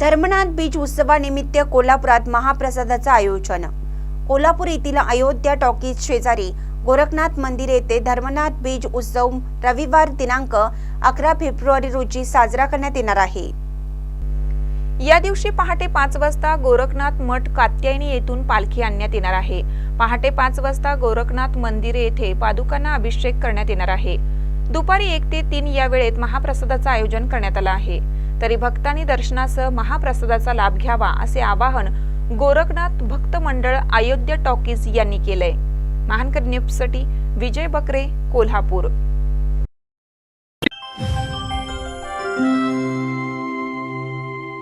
Dharmanath beach उत्सवानिमित्त कोल्हापुरात महाप्रसादाचं आयोजन. कोल्हापूर येथील अयोध्या टॉकीज शेजारी गोरखनाथ मंदिर येथे धर्मनाथ बीज उत्सव रविवार दिनांक अकरा फेब्रुवारी रोजी साजरा करण्यात येणार आहे. या दिवशी पहाटे पाच वाजता गोरखनाथ मठ कात्यायनी येथून पालखी आणण्यात येणार आहे. पहाटे पाच वाजता गोरखनाथ मंदिर येथे पादुकांना अभिषेक करण्यात येणार आहे. दुपारी एक ते तीन या वेळेत महाप्रसादाचं आयोजन करण्यात आलं आहे. तरी भक्तांनी दर्शनासह महाप्रसादाचा लाभ घ्यावा असे आवाहन गोरखनाथ भक्त मंडळ अयोध्या टॉकीज यांनी केलंय. महानकर न्यूजसाठी विजय बकरे कोल्हापूर.